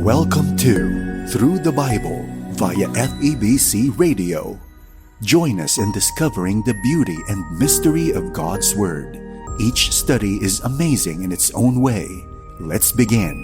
Welcome to Through the Bible via FEBC Radio. Join us in discovering the beauty and mystery of God's Word. Each study is amazing in its own way. Let's begin.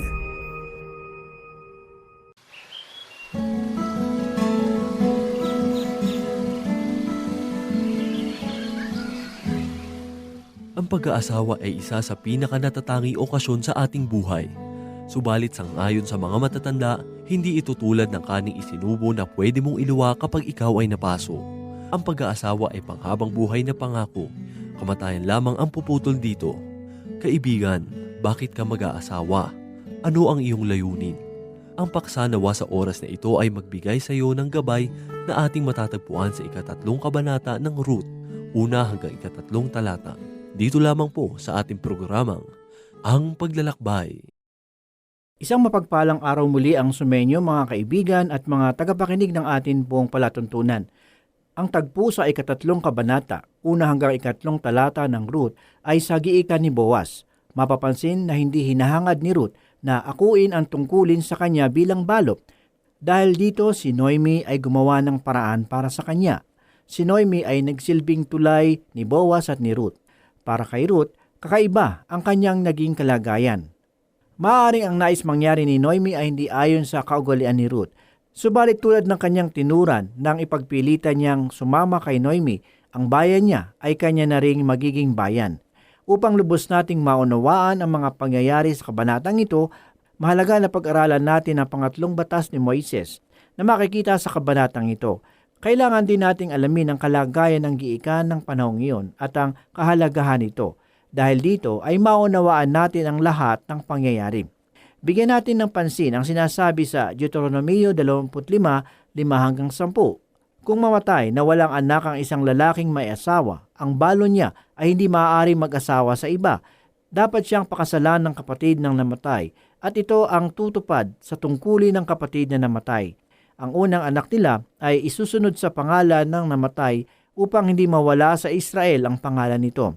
Ang pag-aasawa ay isa sa pinakanatatangi okasyon sa ating buhay. Subalit sangayon sa mga matatanda, hindi ito tulad ng kaning isinubo na pwede mong iluwa kapag ikaw ay napaso. Ang pag-aasawa ay panghabang buhay na pangako. Kamatayan lamang ang puputol dito. Kaibigan, bakit ka mag-aasawa? Ano ang iyong layunin? Ang paksa nawa sa oras na ito ay magbigay sa iyo ng gabay na ating matatagpuan sa ikatatlong kabanata ng Ruth, una hanggang ikatatlong talata. Dito lamang po sa ating programang Ang Paglalakbay. Isang mapagpalang araw muli ang sumenyo mga kaibigan at mga tagapakinig ng atin buong palatuntunan. Ang tagpo sa ikatatlong kabanata, una hanggang ikatlong talata ng Ruth ay sa giikan ni Boaz. Mapapansin na hindi hinahangad ni Ruth na akuin ang tungkulin sa kanya bilang balot. Dahil dito si Noemi ay gumawa ng paraan para sa kanya. Si Noemi ay nagsilbing tulay ni Boaz at ni Ruth. Para kay Ruth, kakaiba ang kanyang naging kalagayan. Maaring ang nais mangyari ni Noemi ay hindi ayon sa kaugalian ni Ruth. Subalit tulad ng kanyang tinuran nang ipagpilitan niyang sumama kay Noemi, ang bayan niya ay kanya na ring magiging bayan. Upang lubos nating maunawaan ang mga pangyayari sa kabanatang ito, mahalaga na pag-aralan natin ang pangatlong batas ni Moises na makikita sa kabanatang ito. Kailangan din nating alamin ang kalagayan ng giikan ng panahong iyon at ang kahalagahan nito. Dahil dito ay maunawaan natin ang lahat ng pangyayari. Bigyan natin ng pansin ang sinasabi sa Deuteronomio 25, 5 hanggang 10. Kung mamatay na walang anak ang isang lalaking may asawa, ang balo niya ay hindi maaari mag-asawa sa iba. Dapat siyang pakasalan ng kapatid ng namatay at ito ang tutupad sa tungkulin ng kapatid na namatay. Ang unang anak nila ay isusunod sa pangalan ng namatay upang hindi mawala sa Israel ang pangalan nito.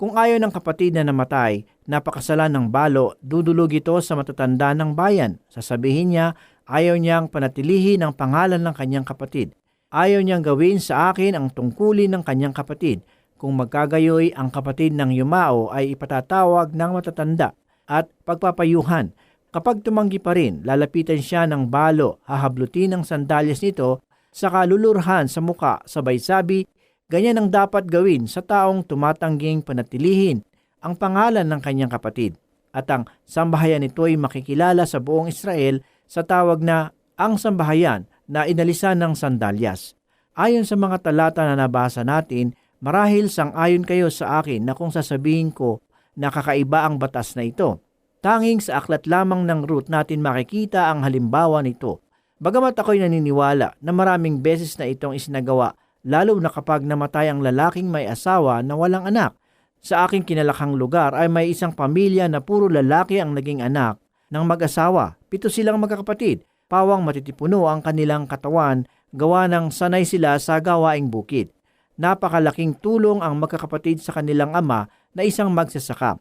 Kung ayaw ng kapatid na namatay, napakasalan ng balo, dudulog ito sa matatanda ng bayan. Sasabihin niya, ayaw niyang panatilihin ang pangalan ng kanyang kapatid. Ayaw niyang gawin sa akin ang tungkulin ng kanyang kapatid. Kung magkagayoy ang kapatid ng yumao ay ipatatawag ng matatanda at pagpapayuhan. Kapag tumanggi pa rin, lalapitan siya ng balo, hahablutin ang sandalyas nito, saka lulurhan sa muka, sabay sabi, Ganyan ang dapat gawin sa taong tumatangging panatilihin ang pangalan ng kanyang kapatid. At ang sambahayan nito ay makikilala sa buong Israel sa tawag na ang sambahayan na inalisan ng sandalyas. Ayon sa mga talata na nabasa natin, marahil sang-ayon kayo sa akin na kung sasabihin ko na kakaiba ang batas na ito. Tanging sa aklat lamang ng root natin makikita ang halimbawa nito. Bagamat ako'y naniniwala na maraming beses na itong isinagawa lalo na kapag namatay ang lalaking may asawa na walang anak. Sa aking kinalakhang lugar ay may isang pamilya na puro lalaki ang naging anak ng mag-asawa. Pito silang magkakapatid. Pawang matitipuno ang kanilang katawan gawa ng sanay sila sa gawaing bukid. Napakalaking tulong ang magkakapatid sa kanilang ama na isang magsasaka.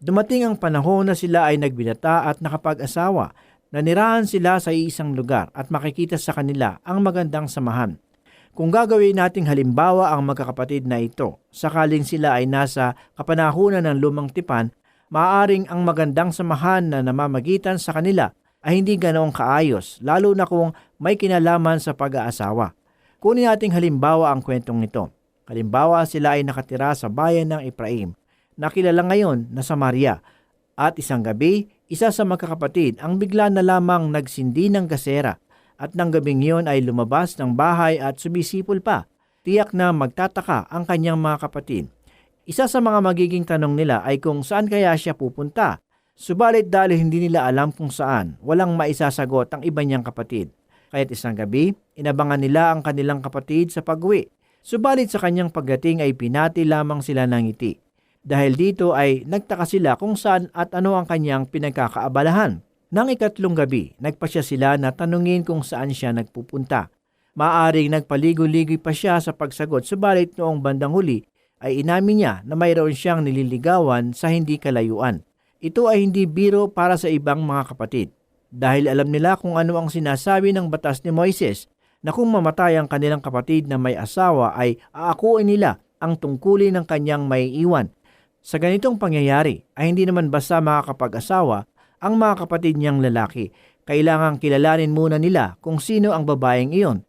Dumating ang panahon na sila ay nagbinata at nakapag-asawa. Nanirahan sila sa isang lugar at makikita sa kanila ang magandang samahan. Kung gagawin nating halimbawa ang magkakapatid na ito, sakaling sila ay nasa kapanahunan ng lumang tipan, maaaring ang magandang samahan na namamagitan sa kanila ay hindi ganoong kaayos, lalo na kung may kinalaman sa pag-aasawa. Kunin nating halimbawa ang kwentong ito. Halimbawa sila ay nakatira sa bayan ng Ephraim, na kilala ngayon na Samaria, at isang gabi, isa sa magkakapatid ang bigla na lamang nagsindi ng gasera at nang gabing iyon ay lumabas ng bahay at sumisipol pa. Tiyak na magtataka ang kanyang mga kapatid. Isa sa mga magiging tanong nila ay kung saan kaya siya pupunta. Subalit dahil hindi nila alam kung saan, walang maisasagot ang iba niyang kapatid. Kaya't isang gabi, inabangan nila ang kanilang kapatid sa pag-uwi. Subalit sa kanyang pagdating ay pinati lamang sila ng ngiti. Dahil dito ay nagtaka sila kung saan at ano ang kanyang pinagkakaabalahan. Nang ikatlong gabi, nagpasya sila na tanungin kung saan siya nagpupunta. Maaring nagpaligoy-ligoy pa siya sa pagsagot, subalit noong bandang huli ay inamin niya na mayroon siyang nililigawan sa hindi kalayuan. Ito ay hindi biro para sa ibang mga kapatid. dahil alam nila kung ano ang sinasabi ng batas ni Moises na kung mamatay ang kanilang kapatid na may asawa ay aakuin nila ang tungkulin ng kanyang may iwan. Sa ganitong pangyayari ay hindi naman basta makakapag-asawa ang mga kapatid niyang lalaki. Kailangang kilalanin muna nila kung sino ang babaeng iyon.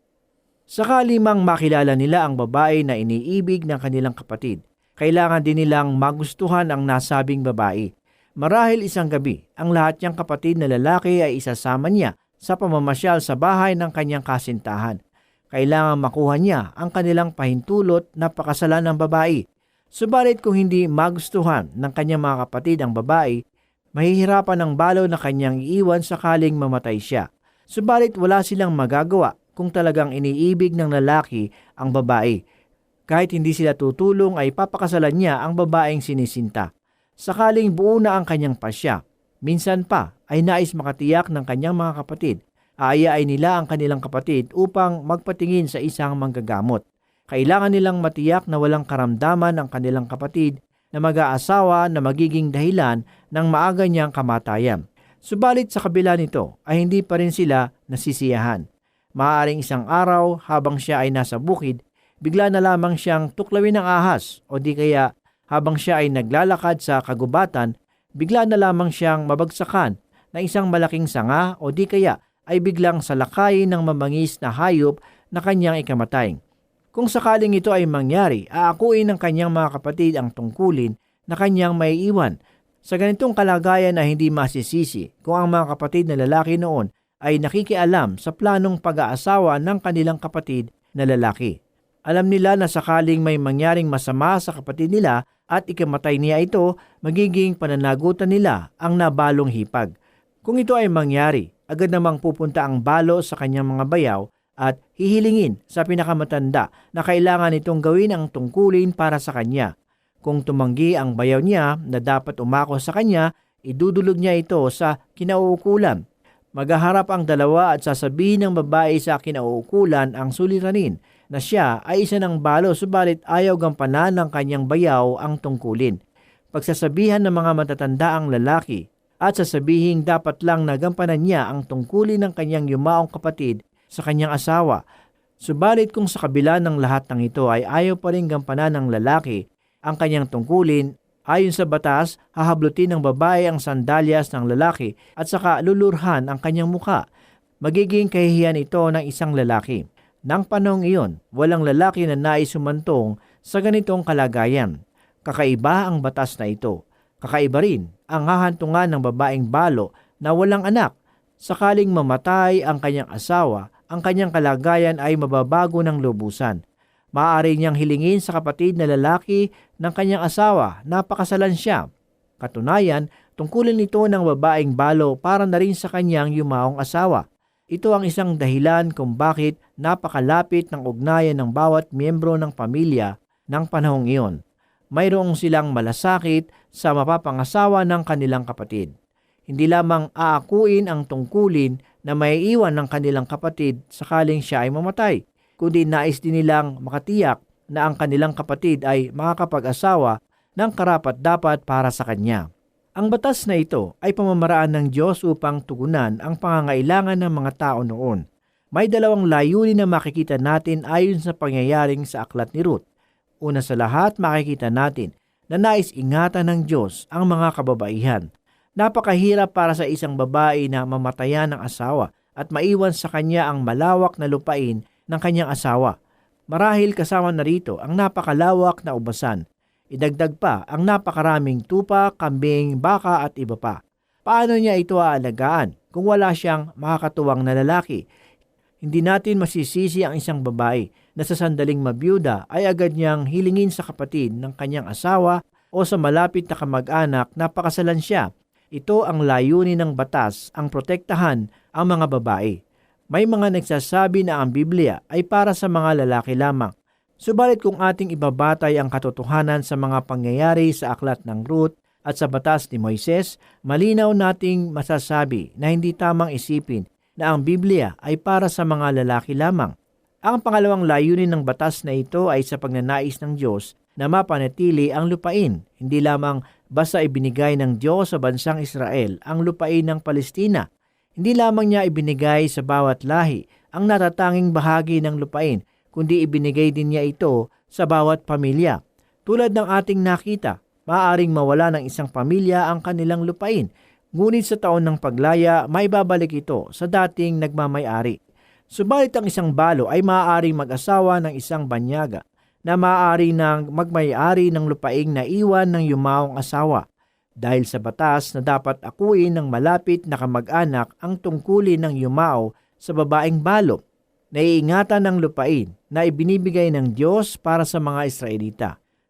Sakali mang makilala nila ang babae na iniibig ng kanilang kapatid, kailangan din nilang magustuhan ang nasabing babae. Marahil isang gabi, ang lahat niyang kapatid na lalaki ay isasama niya sa pamamasyal sa bahay ng kanyang kasintahan. Kailangan makuha niya ang kanilang pahintulot na pakasalan ng babae. Subalit kung hindi magustuhan ng kanyang mga kapatid ang babae, mahihirapan ng balo na kanyang iiwan sakaling mamatay siya. Subalit wala silang magagawa kung talagang iniibig ng lalaki ang babae. Kahit hindi sila tutulong ay papakasalan niya ang babaeng sinisinta. Sakaling buo na ang kanyang pasya, minsan pa ay nais makatiyak ng kanyang mga kapatid, aayain nila ang kanilang kapatid upang magpatingin sa isang manggagamot. Kailangan nilang matiyak na walang karamdaman ang kanilang kapatid na mag-aasawa na magiging dahilan ng maaga niyang kamatayan. Subalit sa kabila nito ay hindi pa rin sila nasisiyahan. Maaring isang araw habang siya ay nasa bukid, bigla na lamang siyang tuklawin ng ahas o di kaya habang siya ay naglalakad sa kagubatan, bigla na lamang siyang mabagsakan ng isang malaking sanga o di kaya ay biglang salakayin ng mamangis na hayop na kanyang ikamatay. Kung sakaling ito ay mangyari, aakuin ng kanyang mga kapatid ang tungkulin na kanyang may iwan. Sa ganitong kalagayan na hindi masisisi kung ang mga kapatid na lalaki noon ay nakikialam sa planong pag-aasawa ng kanilang kapatid na lalaki. Alam nila na sakaling may mangyaring masama sa kapatid nila at ikamatay niya ito, magiging pananagutan nila ang nabalong hipag. Kung ito ay mangyari, agad namang pupunta ang balo sa kanyang mga bayaw at hihilingin sa pinakamatanda na kailangan itong gawin ang tungkulin para sa kanya. Kung tumanggi ang bayaw niya na dapat umako sa kanya, idudulog niya ito sa kinauukulan. Maghaharap ang dalawa at sasabihin ng babae sa kinauukulan ang suliranin na siya ay isa ng balo subalit ayaw gampanan ng kanyang bayaw ang tungkulin. Pagsasabihan ng mga matatanda ang lalaki at sasabihin dapat lang nagampanan niya ang tungkulin ng kanyang yumaong kapatid sa kanyang asawa. Subalit kung sa kabila ng lahat ng ito ay ayaw pa rin gampanan ng lalaki ang kanyang tungkulin, ayon sa batas, hahablutin ng babae ang sandalyas ng lalaki at saka lulurhan ang kanyang muka. Magiging kahihiyan ito ng isang lalaki. Nang panong iyon, walang lalaki na nais sumantong sa ganitong kalagayan. Kakaiba ang batas na ito. Kakaiba rin ang hahantungan ng babaeng balo na walang anak. Sakaling mamatay ang kanyang asawa, ang kanyang kalagayan ay mababago ng lubusan. Maaari niyang hilingin sa kapatid na lalaki ng kanyang asawa na pakasalan siya. Katunayan, tungkulin nito ng babaeng balo para na rin sa kanyang yumaong asawa. Ito ang isang dahilan kung bakit napakalapit ng ugnayan ng bawat miyembro ng pamilya ng panahong iyon mayroong silang malasakit sa mapapangasawa ng kanilang kapatid. Hindi lamang aakuin ang tungkulin na may iwan ng kanilang kapatid sakaling siya ay mamatay, kundi nais din nilang makatiyak na ang kanilang kapatid ay makakapag-asawa ng karapat dapat para sa kanya. Ang batas na ito ay pamamaraan ng Diyos upang tugunan ang pangangailangan ng mga tao noon. May dalawang layunin na makikita natin ayon sa pangyayaring sa aklat ni Ruth. Una sa lahat, makikita natin na nais ingatan ng Diyos ang mga kababaihan. Napakahirap para sa isang babae na mamatayan ng asawa at maiwan sa kanya ang malawak na lupain ng kanyang asawa. Marahil kasama na rito ang napakalawak na ubasan. Idagdag pa ang napakaraming tupa, kambing, baka at iba pa. Paano niya ito aalagaan kung wala siyang makakatuwang na lalaki? Hindi natin masisisi ang isang babae na sa sandaling mabiyuda ay agad niyang hilingin sa kapatid ng kanyang asawa o sa malapit na kamag-anak na pakasalan siya. Ito ang layunin ng batas, ang protektahan ang mga babae. May mga nagsasabi na ang Biblia ay para sa mga lalaki lamang. Subalit kung ating ibabatay ang katotohanan sa mga pangyayari sa aklat ng Ruth at sa batas ni Moises, malinaw nating masasabi na hindi tamang isipin na ang Biblia ay para sa mga lalaki lamang. Ang pangalawang layunin ng batas na ito ay sa pagnanais ng Diyos na mapanatili ang lupain, hindi lamang basta ibinigay ng Diyos sa bansang Israel ang lupain ng Palestina. Hindi lamang niya ibinigay sa bawat lahi ang natatanging bahagi ng lupain, kundi ibinigay din niya ito sa bawat pamilya. Tulad ng ating nakita, maaaring mawala ng isang pamilya ang kanilang lupain, ngunit sa taon ng paglaya, may babalik ito sa dating nagmamayari. Subalit ang isang balo ay maaaring mag-asawa ng isang banyaga na maaari nang magmayari ng lupaing na iwan ng yumaong asawa dahil sa batas na dapat akuin ng malapit na kamag-anak ang tungkulin ng yumao sa babaeng balo. Naiingatan ng lupain na ibinibigay ng Diyos para sa mga Israelita.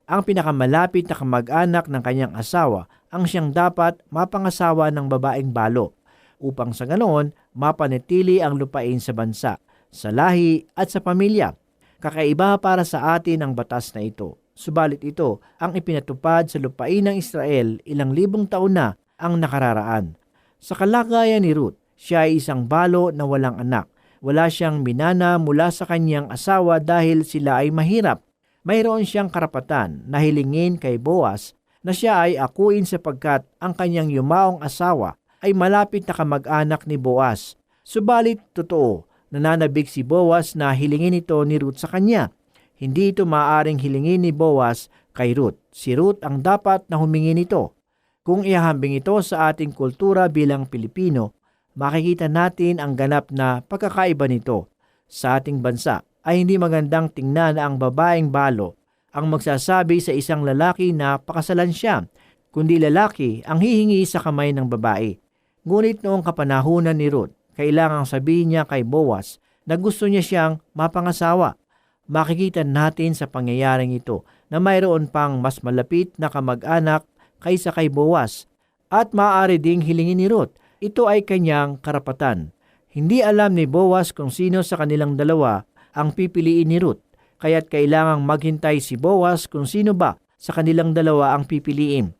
Ang pinakamalapit na kamag-anak ng kanyang asawa ang siyang dapat mapangasawa ng babaeng balo upang sa ganoon mapanatili ang lupain sa bansa, sa lahi at sa pamilya. Kakaiba para sa atin ang batas na ito. Subalit ito ang ipinatupad sa lupain ng Israel ilang libong taon na ang nakararaan. Sa kalagayan ni Ruth, siya ay isang balo na walang anak. Wala siyang minana mula sa kanyang asawa dahil sila ay mahirap. Mayroon siyang karapatan na hilingin kay Boaz na siya ay akuin sapagkat ang kanyang yumaong asawa ay malapit na kamag-anak ni Boaz. Subalit totoo, nananabik si Boaz na hilingin ito ni Ruth sa kanya. Hindi ito maaaring hilingin ni Boaz kay Ruth. Si Ruth ang dapat na humingi nito. Kung ihahambing ito sa ating kultura bilang Pilipino, makikita natin ang ganap na pagkakaiba nito. Sa ating bansa ay hindi magandang tingnan na ang babaeng balo ang magsasabi sa isang lalaki na pakasalan siya, kundi lalaki ang hihingi sa kamay ng babae. Ngunit noong kapanahunan ni Ruth, kailangang sabihin niya kay Boaz na gusto niya siyang mapangasawa. Makikita natin sa pangyayaring ito na mayroon pang mas malapit na kamag-anak kaysa kay Boaz at maaari ding hilingin ni Ruth. Ito ay kanyang karapatan. Hindi alam ni Boaz kung sino sa kanilang dalawa ang pipiliin ni Ruth, kaya't kailangang maghintay si Boaz kung sino ba sa kanilang dalawa ang pipiliin.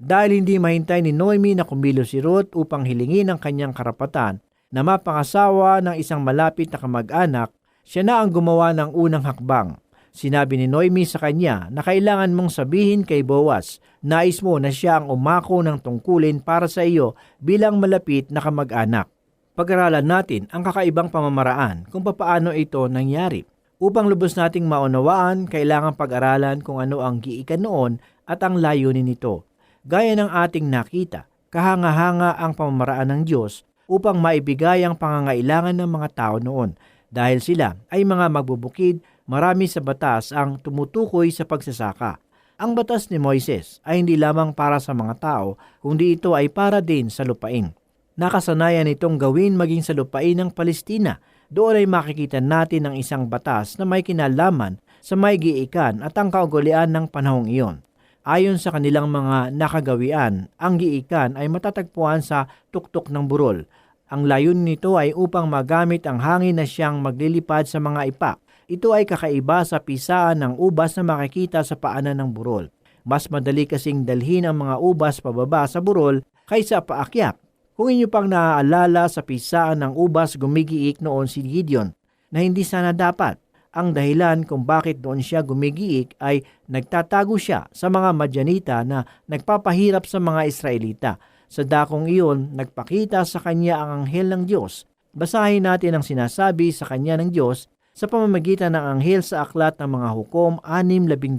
Dahil hindi mahintay ni Noemi na kumilo si Ruth upang hilingin ang kanyang karapatan na mapangasawa ng isang malapit na kamag-anak, siya na ang gumawa ng unang hakbang. Sinabi ni Noemi sa kanya na kailangan mong sabihin kay Boaz, nais mo na siya ang umako ng tungkulin para sa iyo bilang malapit na kamag-anak. Pag-aralan natin ang kakaibang pamamaraan kung papaano ito nangyari. Upang lubos nating maunawaan, kailangan pag-aralan kung ano ang giikan noon at ang layunin nito. Gaya ng ating nakita, kahanga-hanga ang pamamaraan ng Diyos upang maibigay ang pangangailangan ng mga tao noon dahil sila ay mga magbubukid, marami sa batas ang tumutukoy sa pagsasaka. Ang batas ni Moises ay hindi lamang para sa mga tao, kundi ito ay para din sa lupain. Nakasanayan itong gawin maging sa lupain ng Palestina. Doon ay makikita natin ang isang batas na may kinalaman sa may giikan at ang kaugalian ng panahong iyon. Ayon sa kanilang mga nakagawian, ang giikan ay matatagpuan sa tuktok ng burol. Ang layon nito ay upang magamit ang hangin na siyang maglilipad sa mga ipa. Ito ay kakaiba sa pisaan ng ubas na makikita sa paanan ng burol. Mas madali kasing dalhin ang mga ubas pababa sa burol kaysa paakyat. Kung inyo pang naaalala sa pisaan ng ubas gumigiik noon si Gideon na hindi sana dapat ang dahilan kung bakit doon siya gumigiik ay nagtatago siya sa mga Madyanita na nagpapahirap sa mga Israelita. Sa dakong iyon, nagpakita sa kanya ang anghel ng Diyos. Basahin natin ang sinasabi sa kanya ng Diyos sa pamamagitan ng anghel sa aklat ng mga hukom 6.12.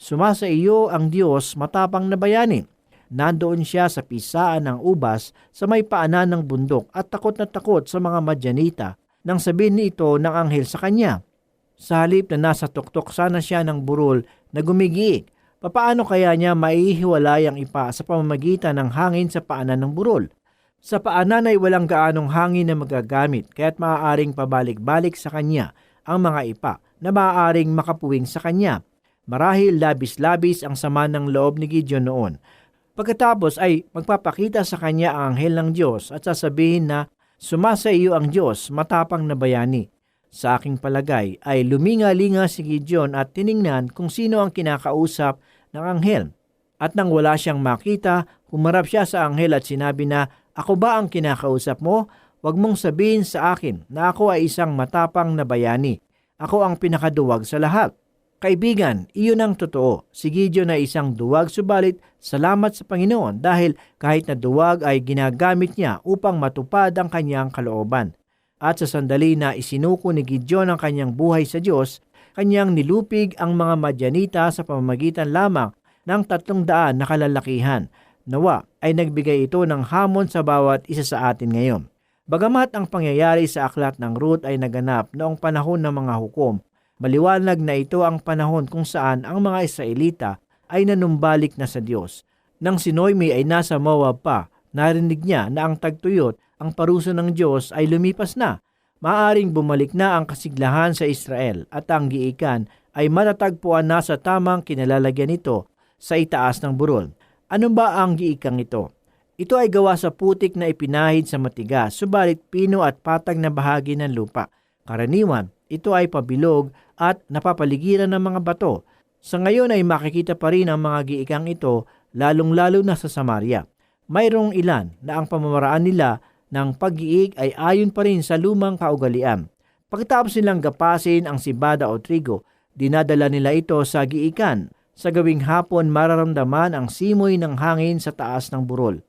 Sumasa iyo ang Diyos matapang na bayani. Nandoon siya sa pisaan ng ubas sa may paanan ng bundok at takot na takot sa mga Madyanita nang sabihin ni ito ng anghel sa kanya. Sa halip na nasa tuktok sana siya ng burol na gumigiik, papaano kaya niya maihiwalay ang ipa sa pamamagitan ng hangin sa paanan ng burol? Sa paanan ay walang gaanong hangin na magagamit kaya't maaaring pabalik-balik sa kanya ang mga ipa na maaaring makapuwing sa kanya. Marahil labis-labis ang sama ng loob ni Gideon noon. Pagkatapos ay magpapakita sa kanya ang anghel ng Diyos at sasabihin na sumasa iyo ang Diyos matapang na bayani sa aking palagay ay luminga-linga si Gideon at tiningnan kung sino ang kinakausap ng anghel. At nang wala siyang makita, humarap siya sa anghel at sinabi na, Ako ba ang kinakausap mo? Huwag mong sabihin sa akin na ako ay isang matapang na bayani. Ako ang pinakaduwag sa lahat. Kaibigan, iyon ang totoo. Si Gideon ay isang duwag subalit salamat sa Panginoon dahil kahit na duwag ay ginagamit niya upang matupad ang kanyang kalooban. At sa sandali na isinuko ni Gideon ang kanyang buhay sa Diyos, kanyang nilupig ang mga Madyanita sa pamamagitan lamang ng tatlong daan na kalalakihan. Nawa ay nagbigay ito ng hamon sa bawat isa sa atin ngayon. Bagamat ang pangyayari sa aklat ng Ruth ay naganap noong panahon ng mga hukom, maliwanag na ito ang panahon kung saan ang mga Israelita ay nanumbalik na sa Diyos. Nang si Noemi ay nasa Moab pa, narinig niya na ang tagtuyot, ang paruso ng Diyos ay lumipas na. Maaring bumalik na ang kasiglahan sa Israel at ang giikan ay matatagpuan na sa tamang kinalalagyan nito sa itaas ng burol. Ano ba ang giikang ito? Ito ay gawa sa putik na ipinahid sa matigas, subalit pino at patag na bahagi ng lupa. Karaniwan, ito ay pabilog at napapaligiran ng mga bato. Sa ngayon ay makikita pa rin ang mga giikang ito, lalong-lalo na sa Samaria. Mayroong ilan na ang pamamaraan nila ng pag-iig ay ayon pa rin sa lumang kaugalian. Pagkatapos nilang gapasin ang sibada o trigo, dinadala nila ito sa giikan. Sa gawing hapon mararamdaman ang simoy ng hangin sa taas ng burol.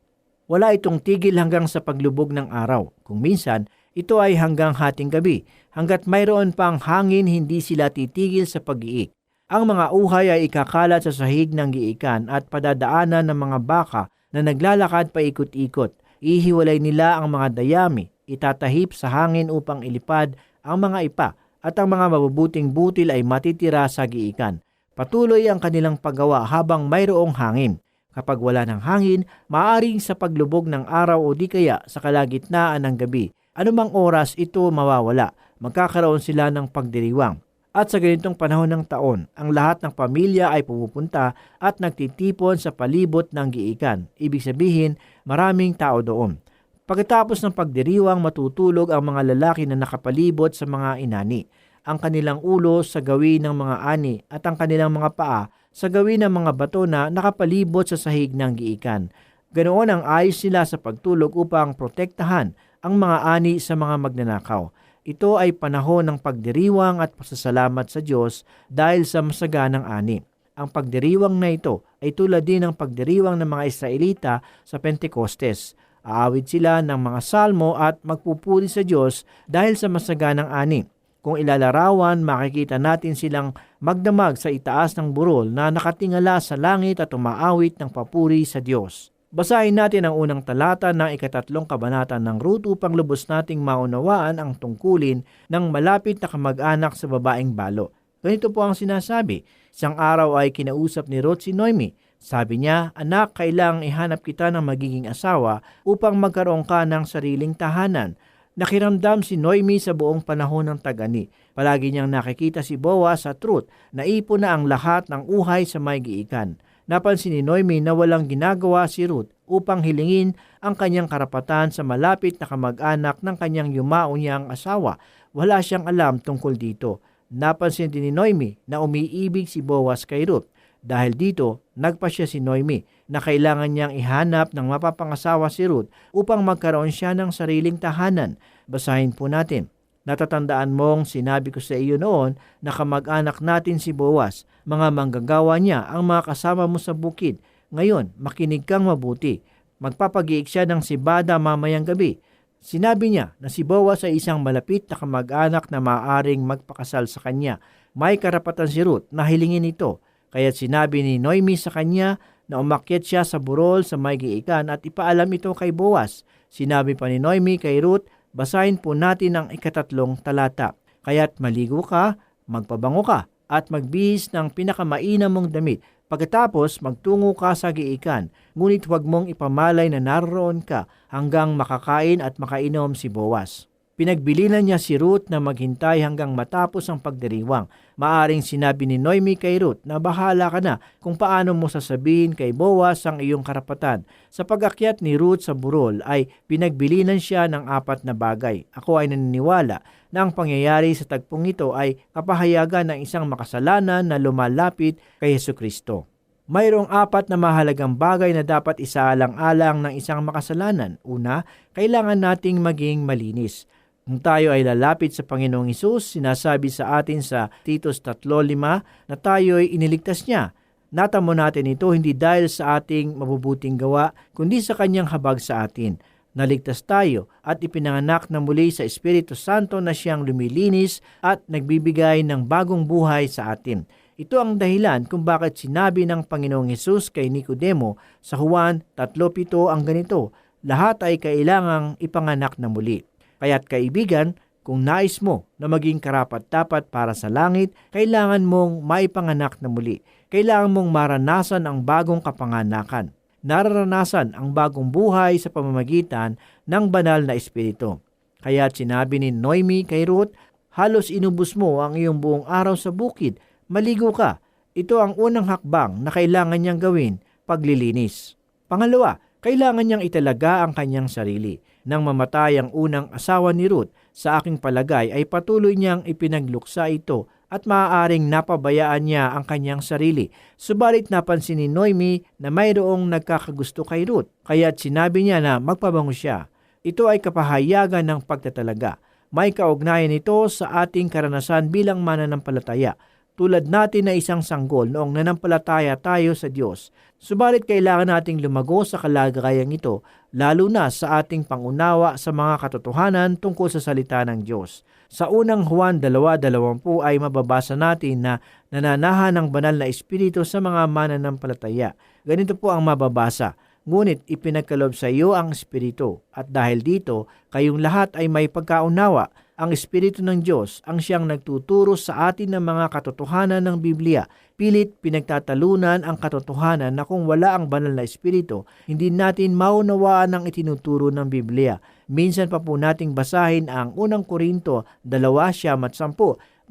Wala itong tigil hanggang sa paglubog ng araw. Kung minsan, ito ay hanggang hating gabi. Hanggat mayroon pang hangin, hindi sila titigil sa pag-iik. Ang mga uhay ay ikakalat sa sahig ng giikan at padadaanan ng mga baka na naglalakad paikot-ikot. Ihiwalay nila ang mga dayami, itatahip sa hangin upang ilipad ang mga ipa at ang mga mabubuting butil ay matitira sa giikan. Patuloy ang kanilang paggawa habang mayroong hangin. Kapag wala ng hangin, maaring sa paglubog ng araw o di kaya sa kalagitnaan ng gabi. Anumang oras ito mawawala, magkakaroon sila ng pagdiriwang. At sa ganitong panahon ng taon, ang lahat ng pamilya ay pumupunta at nagtitipon sa palibot ng giikan. Ibig sabihin, maraming tao doon. Pagkatapos ng pagdiriwang, matutulog ang mga lalaki na nakapalibot sa mga inani. Ang kanilang ulo sa gawin ng mga ani at ang kanilang mga paa sa gawin ng mga bato na nakapalibot sa sahig ng giikan. Ganoon ang ayos nila sa pagtulog upang protektahan ang mga ani sa mga magnanakaw. Ito ay panahon ng pagdiriwang at pasasalamat sa Diyos dahil sa masaganang ani. Ang pagdiriwang na ito ay tulad din ng pagdiriwang ng mga Israelita sa Pentecostes. Aawit sila ng mga salmo at magpupuri sa Diyos dahil sa masaganang ani. Kung ilalarawan, makikita natin silang magdamag sa itaas ng burol na nakatingala sa langit at umaawit ng papuri sa Diyos. Basahin natin ang unang talata ng ikatatlong kabanata ng Ruth upang lubos nating maunawaan ang tungkulin ng malapit na kamag-anak sa babaeng balo. Ganito po ang sinasabi. Isang araw ay kinausap ni Ruth si Noemi. Sabi niya, Anak, kailang ihanap kita ng magiging asawa upang magkaroon ka ng sariling tahanan. Nakiramdam si Noemi sa buong panahon ng tagani. Palagi niyang nakikita si Boaz sa truth na ipo na ang lahat ng uhay sa may giikan. Napansin ni Noemi na walang ginagawa si Ruth upang hilingin ang kanyang karapatan sa malapit na kamag-anak ng kanyang yumao niyang asawa. Wala siyang alam tungkol dito. Napansin din ni Noemi na umiibig si Boaz kay Ruth. Dahil dito, nagpa siya si Noemi na kailangan niyang ihanap ng mapapangasawa si Ruth upang magkaroon siya ng sariling tahanan. Basahin po natin. Natatandaan mong sinabi ko sa iyo noon na kamag-anak natin si Boaz. Mga manggagawa niya ang mga kasama mo sa bukid. Ngayon, makinig kang mabuti. Magpapagiik siya ng sibada mamayang gabi. Sinabi niya na si Boaz ay isang malapit na kamag-anak na maaring magpakasal sa kanya. May karapatan si Ruth na hilingin ito. Kaya't sinabi ni Noemi sa kanya na umakyat siya sa burol sa may giikan at ipaalam ito kay Boaz. Sinabi pa ni Noemi kay Ruth, basahin po natin ang ikatatlong talata. Kaya't maligo ka, magpabango ka, at magbihis ng pinakamainam mong damit. Pagkatapos, magtungo ka sa giikan, ngunit huwag mong ipamalay na naroon ka hanggang makakain at makainom si Boaz. Pinagbilinan niya si Ruth na maghintay hanggang matapos ang pagdiriwang. Maaring sinabi ni Noemi kay Ruth na bahala ka na kung paano mo sasabihin kay Boaz ang iyong karapatan. Sa pag-akyat ni Ruth sa burol ay pinagbilinan siya ng apat na bagay. Ako ay naniniwala na ang pangyayari sa tagpong ito ay kapahayagan ng isang makasalanan na lumalapit kay Yesu Kristo. Mayroong apat na mahalagang bagay na dapat isaalang-alang ng isang makasalanan. Una, kailangan nating maging malinis. Kung tayo ay lalapit sa Panginoong Isus, sinasabi sa atin sa Titus 3.5 na tayo ay iniligtas niya. Natamo natin ito hindi dahil sa ating mabubuting gawa, kundi sa kanyang habag sa atin. Naligtas tayo at ipinanganak na muli sa Espiritu Santo na siyang lumilinis at nagbibigay ng bagong buhay sa atin. Ito ang dahilan kung bakit sinabi ng Panginoong Hesus kay Nicodemo sa Juan 3.7 ang ganito, lahat ay kailangang ipanganak na muli. Kaya't kaibigan, kung nais mo na maging karapat-dapat para sa langit, kailangan mong maipanganak na muli. Kailangan mong maranasan ang bagong kapanganakan. Nararanasan ang bagong buhay sa pamamagitan ng banal na espiritu. Kaya sinabi ni Noemi kay Ruth, halos inubos mo ang iyong buong araw sa bukid. Maligo ka. Ito ang unang hakbang na kailangan niyang gawin, paglilinis. Pangalawa, kailangan niyang italaga ang kanyang sarili. Nang mamatay ang unang asawa ni Ruth, sa aking palagay ay patuloy niyang ipinagluksa ito at maaaring napabayaan niya ang kanyang sarili. Subalit napansin ni Noemi na mayroong nagkakagusto kay Ruth, kaya't sinabi niya na magpabango siya. Ito ay kapahayagan ng pagtatalaga. May kaugnayan ito sa ating karanasan bilang mananampalataya tulad natin na isang sanggol noong nanampalataya tayo sa Diyos. Subalit kailangan nating lumago sa kalagayang ito, lalo na sa ating pangunawa sa mga katotohanan tungkol sa salita ng Diyos. Sa unang Juan 2.20 ay mababasa natin na nananahan ng banal na espiritu sa mga mananampalataya. Ganito po ang mababasa. Ngunit ipinagkalob sa iyo ang Espiritu, at dahil dito, kayong lahat ay may pagkaunawa ang Espiritu ng Diyos ang siyang nagtuturo sa atin ng mga katotohanan ng Biblia. Pilit pinagtatalunan ang katotohanan na kung wala ang banal na Espiritu, hindi natin maunawaan ang itinuturo ng Biblia. Minsan pa po nating basahin ang unang Korinto 2 siyam at 10.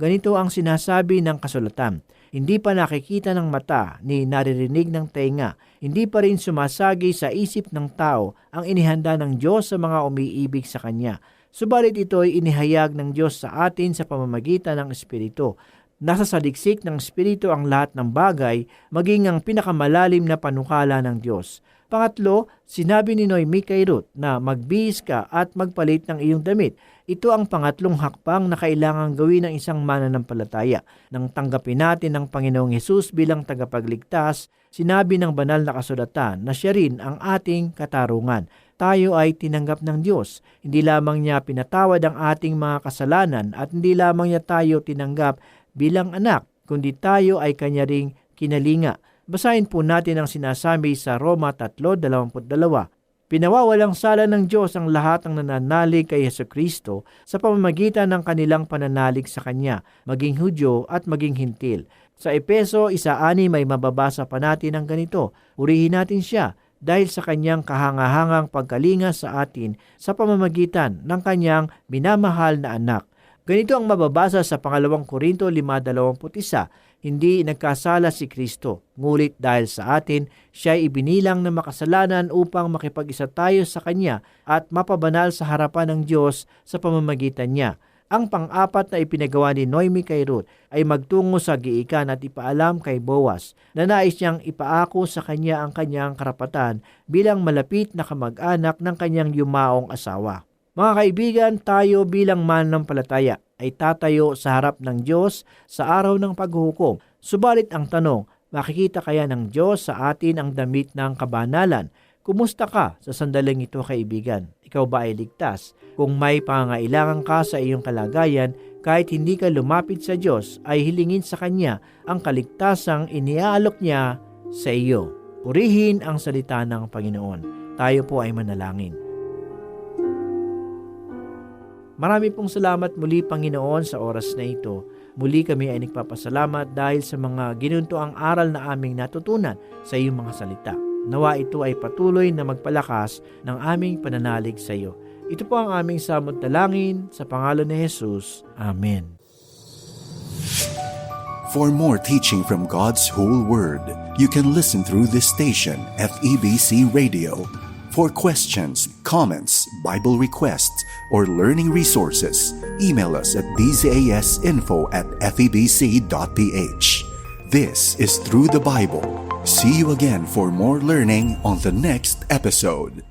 Ganito ang sinasabi ng kasulatan. Hindi pa nakikita ng mata ni naririnig ng tenga. Hindi pa rin sumasagi sa isip ng tao ang inihanda ng Diyos sa mga umiibig sa Kanya. Subalit ito ay inihayag ng Diyos sa atin sa pamamagitan ng Espiritu. Nasa saliksik ng Espiritu ang lahat ng bagay, maging ang pinakamalalim na panukala ng Diyos. Pangatlo, sinabi ni Noemi kay Ruth na magbihis ka at magpalit ng iyong damit. Ito ang pangatlong hakbang na kailangang gawin ng isang mananampalataya. Nang tanggapin natin ang Panginoong Hesus bilang tagapagligtas, sinabi ng banal na kasulatan na siya rin ang ating katarungan. Tayo ay tinanggap ng Diyos. Hindi lamang niya pinatawad ang ating mga kasalanan at hindi lamang niya tayo tinanggap bilang anak, kundi tayo ay kanya ring kinalinga. Basahin po natin ang sinasabi sa Roma 3.22. Pinawawalang sala ng Diyos ang lahat ng nananalig kay Yeso Kristo sa pamamagitan ng kanilang pananalig sa Kanya, maging Hudyo at maging Hintil. Sa Epeso 1.6 may mababasa pa natin ang ganito, Urihin natin siya dahil sa kanyang kahangahangang pagkalinga sa atin sa pamamagitan ng kanyang minamahal na anak. Ganito ang mababasa sa pangalawang Korinto 5.21, hindi nagkasala si Kristo, ngulit dahil sa atin, siya ibinilang na makasalanan upang makipag-isa tayo sa Kanya at mapabanal sa harapan ng Diyos sa pamamagitan niya. Ang pang-apat na ipinagawa ni Noemi kay Ruth ay magtungo sa giikan at ipaalam kay Boaz na nais niyang ipaako sa kanya ang kanyang karapatan bilang malapit na kamag-anak ng kanyang yumaong asawa. Mga kaibigan, tayo bilang mananampalataya ay tatayo sa harap ng Diyos sa araw ng paghuhukom. Subalit ang tanong, makikita kaya ng Diyos sa atin ang damit ng kabanalan? Kumusta ka sa sandaling ito kaibigan? Ikaw ba ay ligtas? Kung may pangailangan ka sa iyong kalagayan, kahit hindi ka lumapit sa Diyos, ay hilingin sa Kanya ang kaligtasang iniaalok niya sa iyo. Purihin ang salita ng Panginoon. Tayo po ay manalangin. Marami pong salamat muli Panginoon sa oras na ito. Muli kami ay nagpapasalamat dahil sa mga ginuntoang aral na aming natutunan sa iyong mga salita. Nawa ito ay patuloy na magpalakas ng aming pananalig sa iyo. Ito po ang aming samot dalangin sa pangalan ni Jesus. Amen. For more teaching from God's whole Word, you can listen through this station, FEBC Radio. For questions, comments, Bible requests, or learning resources, email us at dzasinfo at febc.ph. This is Through the Bible. See you again for more learning on the next episode.